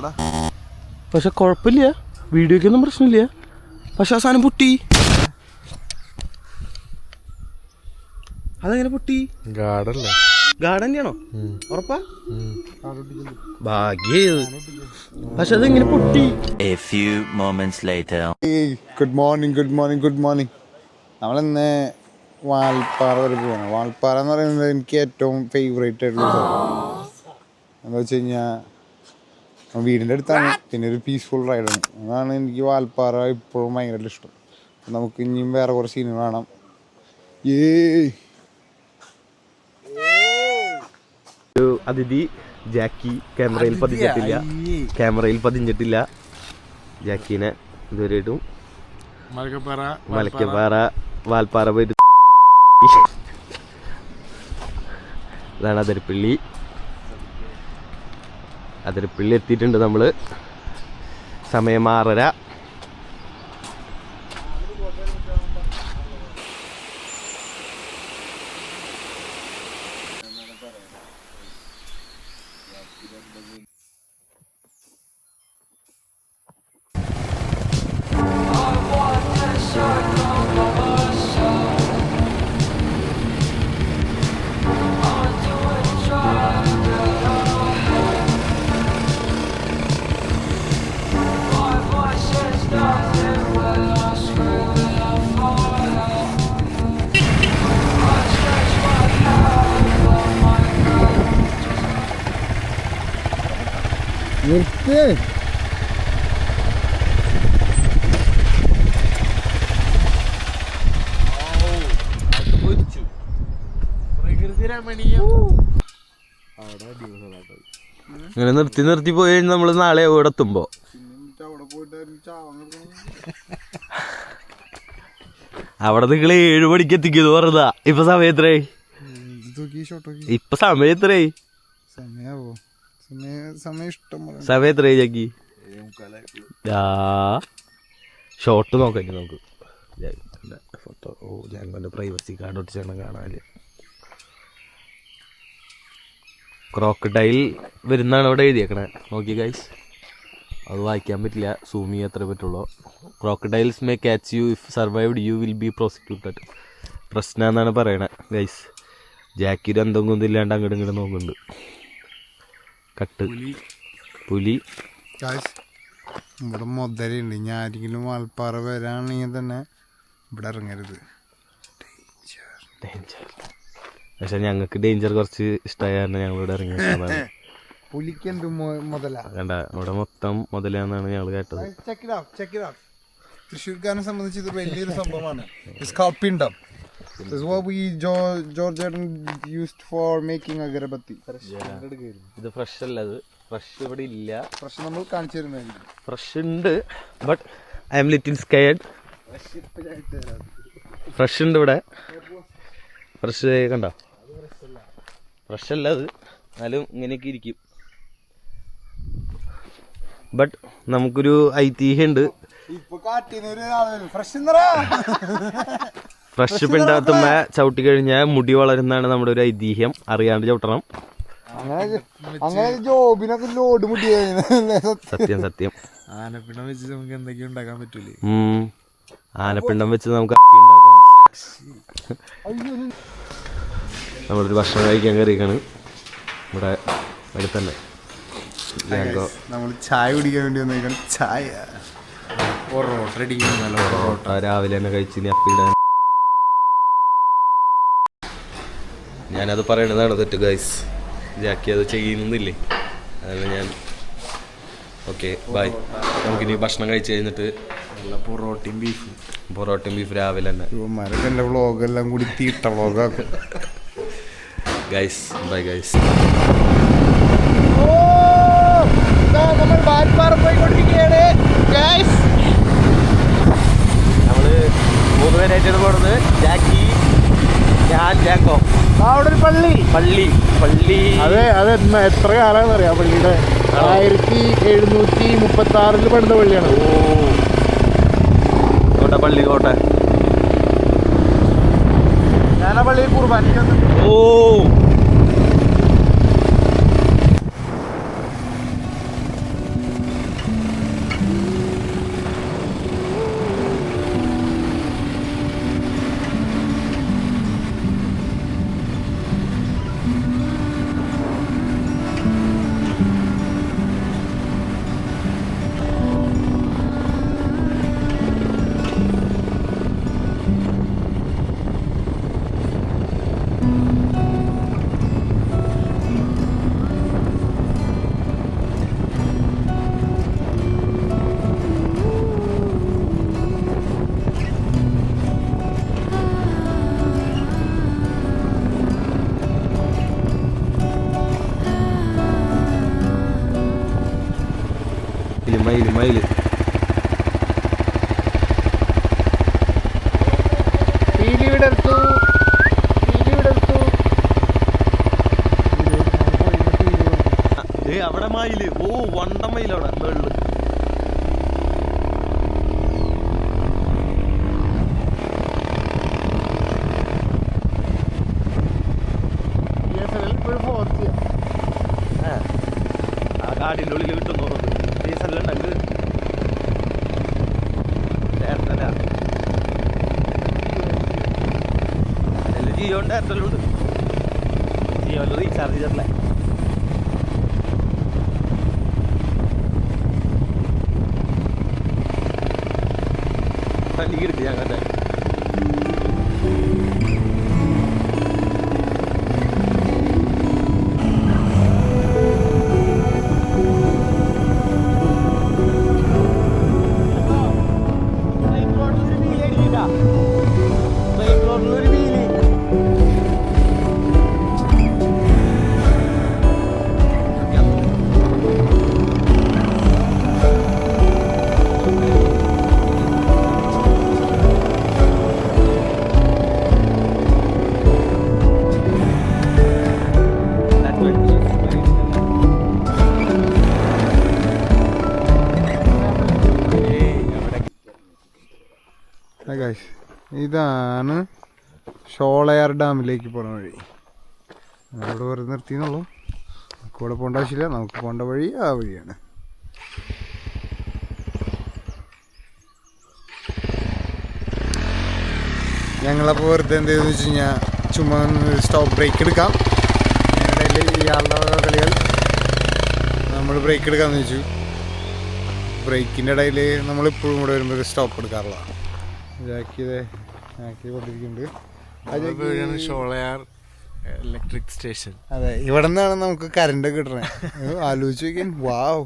ആടാ. പക്ഷെ കുഴപ്പമില്ല. വീഡിയോക്കൊന്നും പ്രശ്നമില്ല. പക്ഷെ ആ സാധനം പൊട്ടി. അതെങ്ങനെ പൊട്ടി? ഗാർഡൻ തന്നെയാണോ? ഉറപ്പാ? ഭാഗ്യ. പക്ഷെ അതെങ്ങനെ പൊട്ടി? A few moments later. Good morning good morning good morning നമ്മളിന്ന് വാൽപ്പാറ വരെ പോവാണ്. വാൽപ്പാറ എന്ന് പറയുന്നത് എനിക്ക് ഏറ്റവും ഫേവറേറ്റ് ആയിട്ടുള്ള സ്ഥലം. എന്താ വെച്ച് കഴിഞ്ഞാൽ വീടിന്റെ അടുത്താണ്. പിന്നെ ഒരു പീസ്ഫുൾ റൈഡാണ് അതാണ് എനിക്ക് വാൽപ്പാറ ഇപ്പോഴും ഭയങ്കര ഇഷ്ടം. നമുക്ക് ഇനിയും വേറെ കുറച്ച് സീനുകൾ കാണാം. ഏ ഒരു അതിഥി ജാക്കി ക്യാമറയിൽ പതിഞ്ഞിട്ടില്ല. ക്യാമറയിൽ പതിഞ്ഞിട്ടില്ല. ജാക്കിനെ ഇതുവരെയായിട്ടും മലക്കപ്പാറ മലക്കപ്പാറ വാൽപ്പാറ പോയിട്ട് ഇതാണ് അതിരപ്പള്ളി അതിരപ്പള്ളി എത്തിയിട്ടുണ്ട് നമ്മൾ സമയം ആറര. നിർത്തേ രമണീയം ഇങ്ങനെ നിർത്തി നിർത്തി പോയി കഴിഞ്ഞാൽ നമ്മൾ നാളെ ഇവിടെ എത്തുമ്പോ. അവിടെ നിങ്ങൾ ഏഴ് മണിക്ക് എത്തിക്കുന്നു പറഞ്ഞതാ. ഇപ്പൊ സമയത്രേ ഇപ്പൊ സമയത്രേ സമയാവോ? സമയ സമയം എത്രയായി ജാക്കി ആ ഷോട്ട് നോക്കാം ഇനി നമുക്ക്. ഫോട്ടോ ഓ ജാങ്കോന്റെ പ്രൈവസി കാർഡ് ഒട്ടിച്ചാണ് കാണാൽ. ക്രോക്കഡൈൽ വരുന്നാണ് അവിടെ എഴുതിയേക്കണേ. നോക്കി ഗൈസ് അത് വായിക്കാൻ പറ്റില്ല. സൂമി അത്ര പറ്റുള്ളൂ. Crocodiles may catch you if survived you will be prosecuted പ്രശ്നം എന്നാണ് പറയണേ ഗൈസ് ജാക്കിയുടെ എന്തെങ്കിലും ഇല്ലാണ്ട് അങ്ങോട്ടും ഇങ്ങോട്ടും നോക്കുന്നുണ്ട്. കട്ട്. പുലി. ഗായ്സ് ഇവിടെ മുതലുണ്ട്. ഇനി ആരെങ്കിലും വാൽപ്പാറ വരാണെങ്കിൽ തന്നെ ഇവിടെ ഇറങ്ങരുത്. ഡേഞ്ചർ പക്ഷെ ഞങ്ങൾക്ക് ഡേഞ്ചർ കുറച്ച് ഇഷ്ടമായ കാരണം ഞങ്ങൾ ഇവിടെ ഇറങ്ങി. പുലിക്ക് എന്ത് മുതലാ? കണ്ട ഇവിടെ മൊത്തം മുതലാന്നാണ് ഞങ്ങൾ കേട്ടത്. തൃശ്ശൂർക്കാരനെ സംബന്ധിച്ച് ഇത് വലിയൊരു സംഭവമാണ്. It's called പിണ്ടം This is what we George George used for making agarbatti. ഇത് ഫ്രഷ് അല്ല അത് ഫ്രഷ് ഇവിടെ ഇല്ല. പ്രശ്നം നമ്മൾ കാണിച്ചു തരുന്നതായിരിക്കും. ഫ്രഷ് ഉണ്ട് but I'm little scared fresh ഉണ്ട് ഇവിടെ. ഫ്രഷ് കണ്ട? ഫ്രഷ് അല്ല അത്. എന്നാലും ഇങ്ങനെയൊക്കെ ഇരിക്കും. ബട്ട് നമുക്കൊരു ഐതിഹ്യമുണ്ട് ഇപ്പൊ കാട്ടിന് ഫ്രഷ് ഫ്രഷ് പിണ്ടാത്തുമ്മ ചവിട്ടി കഴിഞ്ഞാൽ മുടി വളരുന്നതാണ് നമ്മുടെ ഒരു ഐതിഹ്യം. അറിയാണ്ട് ചവിട്ടണം. അങ്ങനെ ജോബിനൊക്കെ ലോഡ് മുടി സത്യം സത്യം. ആനപ്പിണ്ടം വെച്ച് നമുക്ക് എന്തൊക്കെ ഉണ്ടാക്കാൻ പറ്റൂലേ. ആനപ്പിണ്ടം വെച്ച് നമുക്ക് ഉണ്ടാക്കാം. നമ്മളൊരു ഭക്ഷണം കഴിക്കാൻ കയറിയാണ് ഇവിടെ അടുത്തന്നെ നമ്മൾ ചായ കുടിക്കാൻ വേണ്ടി വന്നേക്കാണ്. ചായ. പൊറോട്ട അടിക്കുന്നു നല്ല പൊറോട്ട പൊറോട്ട. രാവിലെ തന്നെ കഴിച്ച് അപ്പിടാൻ ഞാനത് പറയണതാണ് തെറ്റ് ഗൈസ് ജാക്കി അത് ചെയ്യുന്നില്ലേ? അതല്ല ഞാൻ ഓക്കെ ബൈ നമുക്കിനി ഭക്ഷണം കഴിച്ച് കഴിഞ്ഞിട്ട് പൊറോട്ടയും ബീഫും പൊറോട്ടയും ബീഫ് രാവിലെ തന്നെ. ഇവന്മാരൊക്കെ എന്റെ വ്ളോഗെല്ലാം കൂടി തീട്ട വ്ളോഗാക്കും ഗൈസ് ബൈ ഗൈസ് നമ്മൾ വാൽപ്പാറ പോയിക്കൊണ്ടിരിക്കുകയാണ് ഗൈസ് നമ്മൾ മൂന്ന് പേരായിട്ടാണ് പോകുന്നത് ജാക്കി ഞാൻ ജാക്കോ. പള്ളി. പള്ളി പള്ളി. അതെ അത് എത്ര കാലമാണെന്ന് അറിയാം പള്ളിയുടെ? ആയിരത്തി എഴുന്നൂറ്റി മുപ്പത്തി ആറിൽ പണിത പള്ളിയാണ്. കോട്ടെ പള്ളി? കോട്ടെ ഞാൻ ആ പള്ളിയിൽ കുർബാനിക്കുന്നു ഓ. ഗൈസ് ഇതാണ് ഷോളയാർ ഡാമിലേക്ക് പോകുന്ന വഴി. അവിടെ വെറുതെ നിർത്തിയെന്നുള്ളൂ. നമുക്ക് ഇവിടെ പോകേണ്ട ആവശ്യമില്ല. നമുക്ക് പോകേണ്ട വഴി ആ വഴിയാണ്. ഞങ്ങളപ്പോൾ വെറുതെ എന്ത് ചെയ്തെന്ന് വെച്ച് കഴിഞ്ഞാൽ ചുമ്മാ സ്റ്റോപ്പ് ബ്രേക്ക് എടുക്കാം. ഇടയിൽ ഇയാളുടെ കളികൾ. നമ്മൾ ബ്രേക്ക് എടുക്കാമെന്ന് വെച്ചു. ബ്രേക്കിന്റെ ഇടയിൽ നമ്മളിപ്പോഴും ഇവിടെ വരുമ്പോൾ സ്റ്റോപ്പ് എടുക്കാറുള്ളതാണ്. ഇതാക്കിയത് ആക്കിക്കൊണ്ടിരിക്കുന്നുണ്ട് ഷോളയാർ ഇലക്ട്രിക് സ്റ്റേഷൻ അതെ ഇവിടെ നിന്നാണ് നമുക്ക് കറണ്ട് കിട്ടണേ. ആലോചിച്ച് നോക്കിയാൽ വാവ്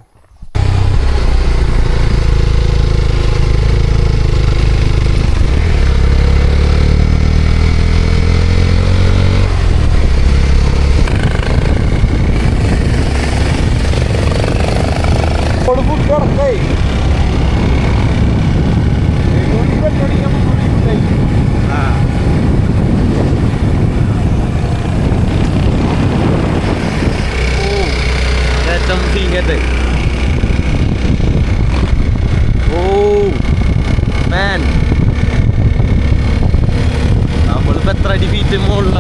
എത്ര അടി ഫീറ്റ് മുകളില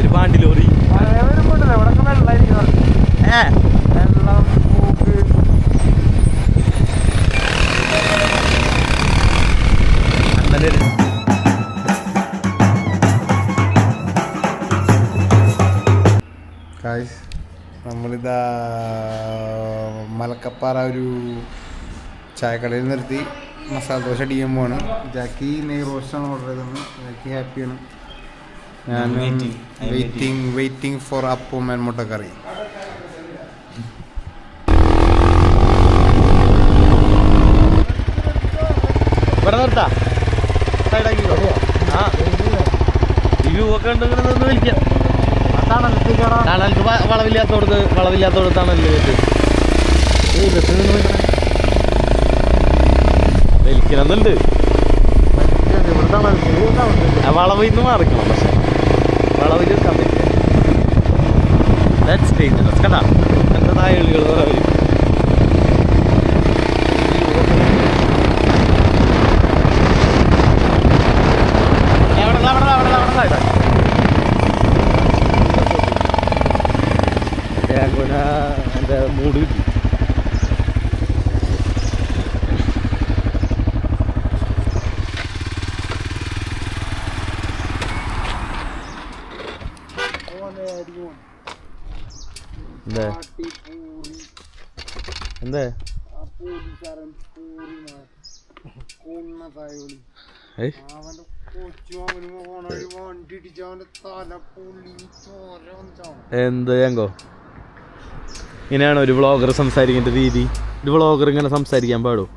ഒരു ലോറി. നമ്മളിതാ മലക്കപ്പാറ ഒരു ചായക്കടയിൽ നിർത്തി. മസാല ദോശ ഡി എം ആണ്. ജാക്കി നെയ് റോസ്റ്റാണ് ഓർഡർ ചെയ്തത്. ജാക്കി ഹാപ്പിയാണ് ഞാൻ waiting waiting for appam and muttakari ഇവിടെ നിർത്താ. സൈഡാക്കി ആ. ഈ ബസ്സിൽ ഒക്കെ ഉണ്ടെങ്കിൽ നിന്ന് വിളിക്കാം തണൽക്ക് വ- വളവില്ലാത്തോടത്ത് വളവില്ലാത്തോടത്ത് തണൽ വലിക്കണമെന്നുണ്ട് വളവിന്ന് വളവിൽ നിന്ന് മാറിക്കണം പക്ഷെ. വളവിൽ നിൽക്കാൻ ഡേഞ്ചറസ്. കണ്ടാ? എന്താ എളികൾ വളവിൽ അവിടെ അവിടെ അവിടെ അവിടെ സൈഡാ എന്റെ മൂഡ് കിട്ടി എന്താ എന്താ ഏയ്. എന്ത് ഞങ്ങോ? ഇങ്ങനെയാണ് ഒരു വ്ളോഗർ സംസാരിക്കേണ്ട രീതി. ഒരു വ്ളോഗർ ഇങ്ങനെ സംസാരിക്കാൻ പാടു?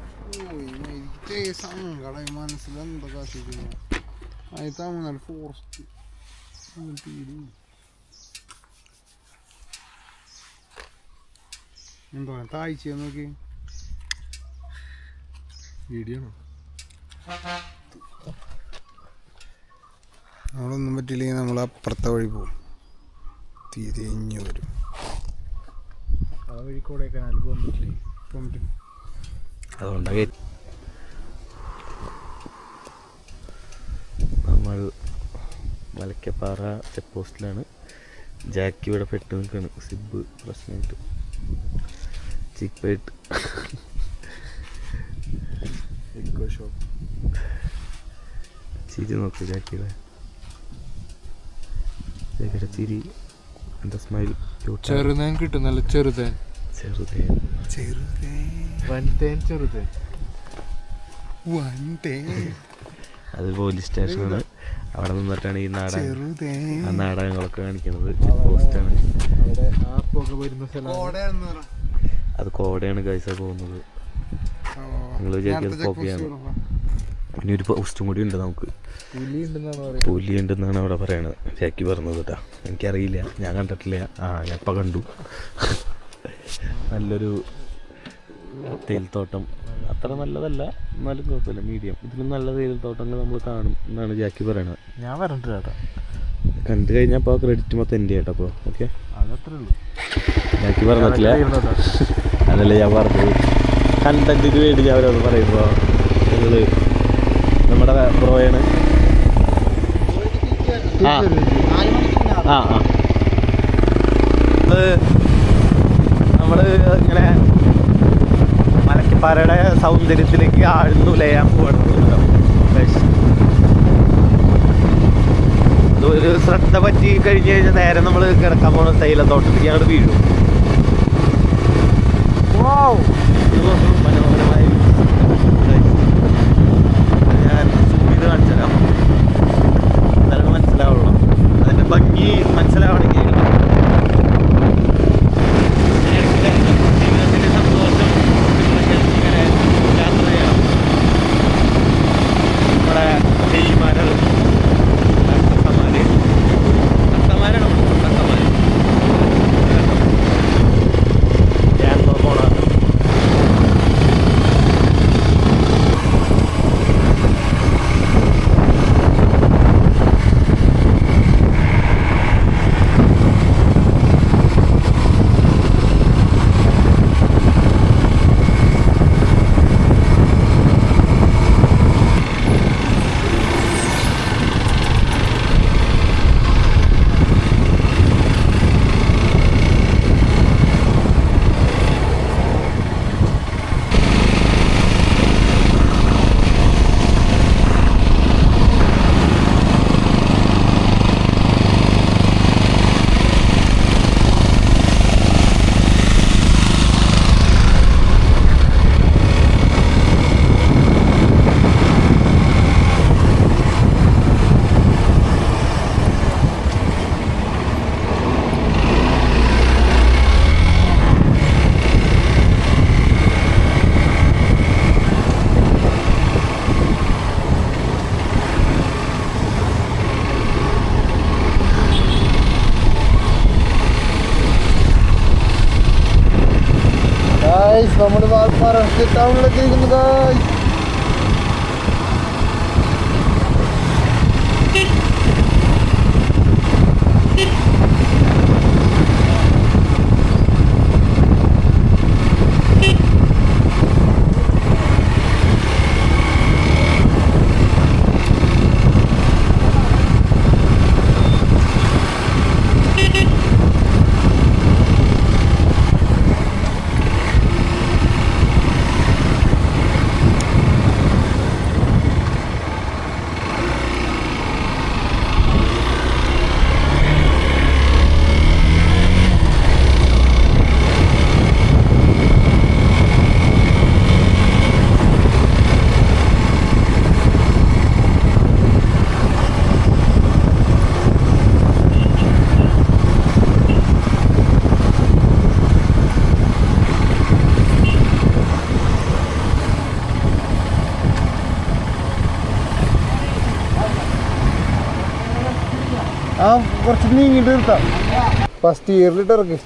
എന്തോ താഴ്ച നോക്കി. വീഡിയോ നമ്മളൊന്നും പറ്റില്ലെങ്കിൽ നമ്മൾ അപ്പുറത്തെ വഴി പോകും. തിരിഞ്ഞു വരും. ആ വഴി കൊടൈക്കനാൽ പോകാൻ പറ്റില്ലേ പോകാൻ പറ്റും അതുകൊണ്ടാണ് നമ്മൾ മലക്കപ്പാറ ചെക്ക് പോസ്റ്റിലാണ്. ജാക്കി ഇവിടെ പെട്ട് നിൽക്കുകയാണ് സിബ് പ്രശ്നമായിട്ട്. ചിപ്പായിട്ട് എക്കോ ഷോപ്പ് ചിരി നോക്ക് ചിരി എന്താ സ്മൈൽ ചെറുതേൻ കിട്ടും നല്ല ചെറുതേൻ. ചെറുതേ ചെറുതേ വൻതേൻ ചെറുതേൻ. വന്തേ അത് പോലീസ് സ്റ്റേഷനാണ് അവിടെ നിന്നിട്ടാണ് ഈ നാടകം ആ നാടകങ്ങളൊക്കെ കാണിക്കുന്നത്. ചെക്ക് പോസ്റ്റാണ് അത് കോടയാണ് കൈസ പോകുന്നത്. നിങ്ങൾ വിചാരിക്കുന്നത് പുകയാണ്. ഇനി ഒരു പോസ്റ്റും കൂടി ഉണ്ട് നമുക്ക്. പുലി ഉണ്ടെന്നാണ് അവിടെ പറയണത്. ജാക്കി പറഞ്ഞത് കേട്ടാ. എനിക്കറിയില്ല. ഞാൻ കണ്ടിട്ടില്ല. ആ ഞാൻ ഇപ്പം കണ്ടു. നല്ലൊരു തേയിൽത്തോട്ടം അത്ര നല്ലതല്ല. എന്നാലും കുഴപ്പമില്ല. മീഡിയം ഇതിലും നല്ല തേയിൽത്തോട്ടങ്ങൾ നമ്മൾ കാണും എന്നാണ് ജാക്കി പറയണത്. ഞാൻ പറഞ്ഞിട്ട് കേട്ടോ. കണ്ടു കഴിഞ്ഞാൽ അപ്പോൾ ക്രെഡിറ്റ് മൊത്തം എന്റെ കേട്ടോ അപ്പോൾ ഓക്കെ അതത്രേ ഉള്ളൂ. ജാക്കി പറഞ്ഞിട്ടില്ല? അതല്ല ഞാൻ പറഞ്ഞത്. കണ്ടന്റിന് വേണ്ടി ഞാൻ അവരത് പറയുമ്പോൾ നിങ്ങൾ നമ്മുടെ ബ്രോയാണ് ആ. ആ ആ. നമ്മൾ ഇങ്ങനെ മലക്കപ്പാറയുടെ സൗന്ദര്യത്തിലേക്ക് ആഴ്ന്നു ലയാൻ പോകണം ഒരു ശ്രദ്ധ പറ്റി കഴിഞ്ഞ് കഴിഞ്ഞാൽ നേരെ നമ്മൾ കിടക്കാൻ പോണ തൈലത്തോട്ടത്തിലേക്ക് അങ്ങോട്ട് വീഴും. മഹാരാഷ്ട്ര ടൗണിലേക്ക് ഇരിക്കുന്നു ഗായ്സ് ആ നീങ്ങിട്ട് നിർത്താം. ഫസ്റ്റ് ഇയറിലിട്ട് ഇറക്ക്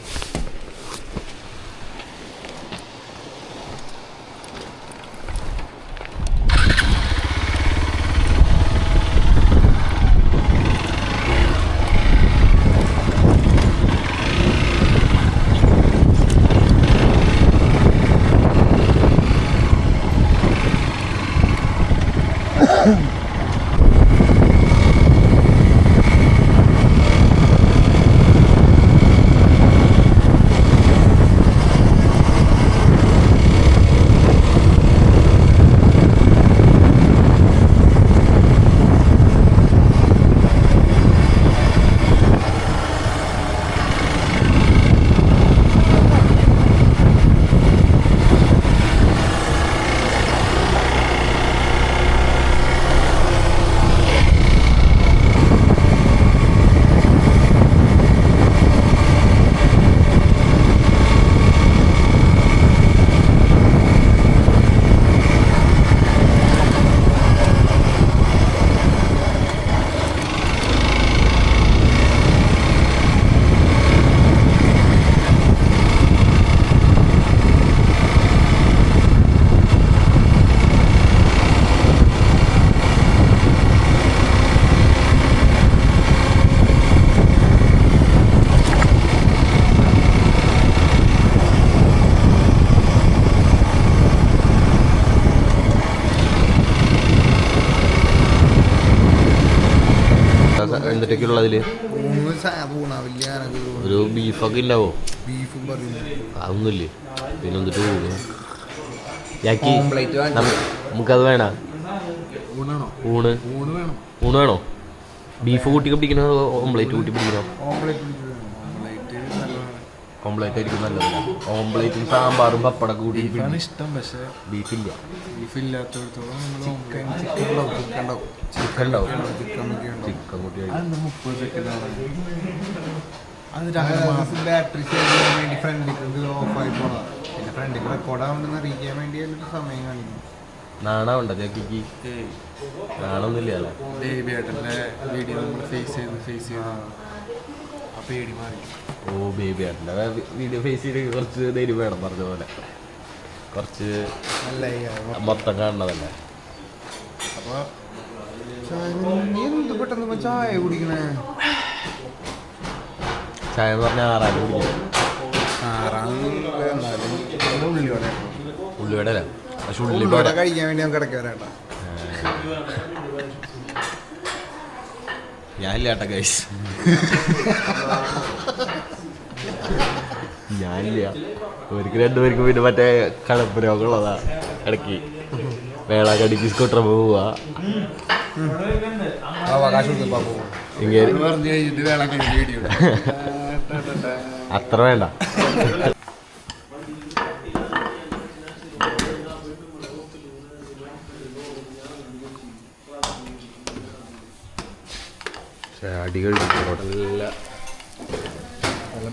അതിൽ? ഒരു ബീഫൊക്കെ ഇല്ലാവോ? അതൊന്നുമില്ലേ? പിന്നെ എന്നിട്ട് നമുക്കത് വേണ? ഊണ്. ഊണ് വേണം? ബീഫ് കൂട്ടി പിടിക്കണോ ഓംപ്ലേറ്റ് കൂട്ടി പിടിക്കണോ? ഓംപ്ലേറ്റ് ഓംപ്ലേറ്റ് ആയിരിക്കും നല്ലത്. ഓംപ്ലേറ്റും സാമ്പാറും പപ്പടൊക്കെ കൂടി ബീഫാണ് ഇഷ്ടം പക്ഷേ ബീഫില്ല. ബീഫില്ലാത്തടത്തോളം നമ്മൾ ചിക്കൻ ചിക്കൻ ഉണ്ടാവും. ചിക്കൻ ഉണ്ടാവും. ചിക്കൻ ഉണ്ടാവും. കൂട്ടി മുപ്പത് സെക്കൻഡ് ബാറ്ററി ചെയ്യാൻ വേണ്ടി പിന്നെ അറിയിക്കാൻ സമയം കാണിക്കും നാണം ഉണ്ടോ നാണൊന്നുമില്ല നാണമൊന്നുമില്ല ബേബി വീഡിയോ നമ്മൾ ഫേസ് ചെയ്ത് ഫേസ് ചെയ്ത് പേടി മാറി. ഓ ബേബി ആട്ടില്ല വീഡിയോ ഫേസ് ചെയ്ത് കുറച്ച് ധൈര്യം വേണം പറഞ്ഞ പോലെ. കുറച്ച് മൊത്തം കാണണതല്ലേ അപ്പൊ നീ എന്ത് പെട്ടെന്ന് ഇപ്പൊ ചായ കുടിക്കണേ? ചായ എന്ന് പറഞ്ഞാൽ ആറാം ഉള്ളിവട അല്ല പക്ഷെ ഉള്ളിവട കഴിക്കാൻ വേണ്ടി നമുക്ക് ഇടയ്ക്ക് വരാട്ടാ ഞാനില്ല കേട്ടോ ഗൈസ് ഞാനില്ല. അവർക്ക് രണ്ടുപേർക്ക് പിന്നെ മറ്റേ കടപ്പ് രോഗമുള്ളതാ ഇടയ്ക്ക് വേളാങ്കടിക്ക് സ്കൂട്ടർ പോവാ. അത്ര കൊടുത്ത് പാപ്പു. ഇങ്ങനെ പറഞ്ഞു കഴിഞ്ഞിട്ട് വേണം കഴിഞ്ഞ വീഡിയോ അത്ര വേണ്ട അടികൾ പൊറോട്ട. നല്ല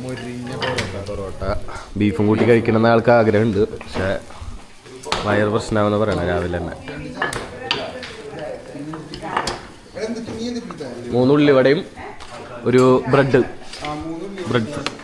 മൊരിഞ്ഞ പൊറോട്ട. പൊറോട്ട. ബീഫും കൂട്ടി കഴിക്കണമെന്ന് ആൾക്ക് ആഗ്രഹമുണ്ട്. പക്ഷേ വയർ പ്രശ്നമാവെന്ന് പറയണ രാവിലെ തന്നെ. മൂന്നുള്ളിവടയും ഒരു ബ്രെഡ്. ബ്രെഡ്